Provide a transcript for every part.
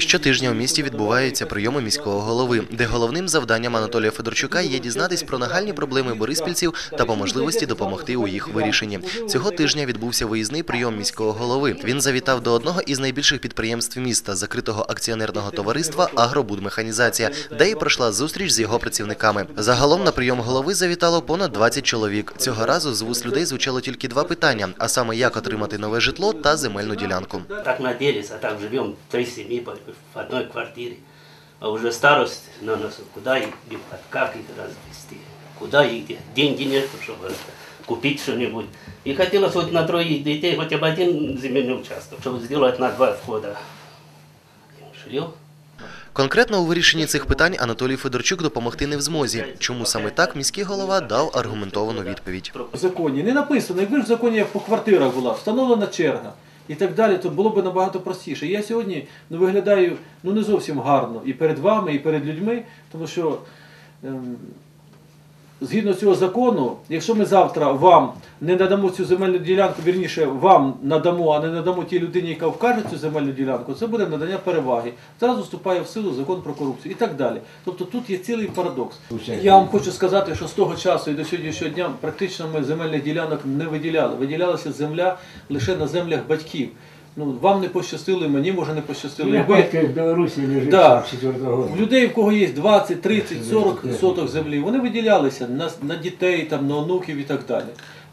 Щотижня у місті відбуваються прийоми міського голови, де головним завданням Анатолія Федорчука є дізнатись про нагальні проблеми бориспільців та по можливості допомогти у їх вирішенні. Цього тижня відбувся виїзний прийом міського голови. Він завітав до одного із найбільших підприємств міста закритого акціонерного товариства Агробудмеханізація, де і пройшла зустріч з його працівниками. Загалом на прийом голови завітало понад 20 чоловік. Цього разу з вуст людей звучало тільки два питання: а саме як отримати нове житло та земельну ділянку. Так надеялись, а так живем три по- в одной квартире. А уже старость на носу, куда их, их- как их развести, куда их деть? Деньги нет, чтобы это, купить что-нибудь. И хотелось вот на троих детей хотя бы один земельный участок, чтобы сделать на два входа жилье. Конкретно у вирішенні цих питань Анатолій Федорчук допомогти не в змозі. Чому саме так міський голова дав аргументовану відповідь. в законі не написано, якби ж в законі як по квартирах була встановлена черга і так далі, то було б набагато простіше. Я сьогодні ну, виглядаю ну, не зовсім гарно і перед вами, і перед людьми, тому що ем, згідно цього закону, якщо ми завтра вам не надамо цю земельну ділянку, вірніше вам надамо, а не надамо тій людині, яка вкаже цю земельну ділянку, це буде надання переваги. Зразу вступає в силу закон про корупцію і так далі. Тобто тут є цілий парадокс. Я вам хочу сказати, що з того часу і до сьогоднішнього дня практично ми земельних ділянок не виділяли. Виділялася земля лише на землях батьків. Ну вам не пощастило, мені може не пощастило. Я батько в Беларуси лежит Да. 4 года. у людей, в кого є 20, 30, 40 соток землі, вони виділялися на, на дітей, там, на онуків і так далі.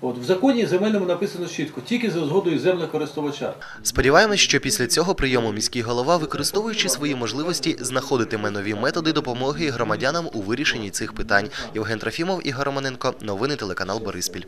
От, в законі земельному написано чітко, тільки за згодою землекористувача. Сподіваємось, що після цього прийому міський голова, використовуючи свої можливості, знаходитиме нові методи допомоги громадянам у вирішенні цих питань. Євген Трофімов, Ігор Романенко, новини телеканал Бориспіль.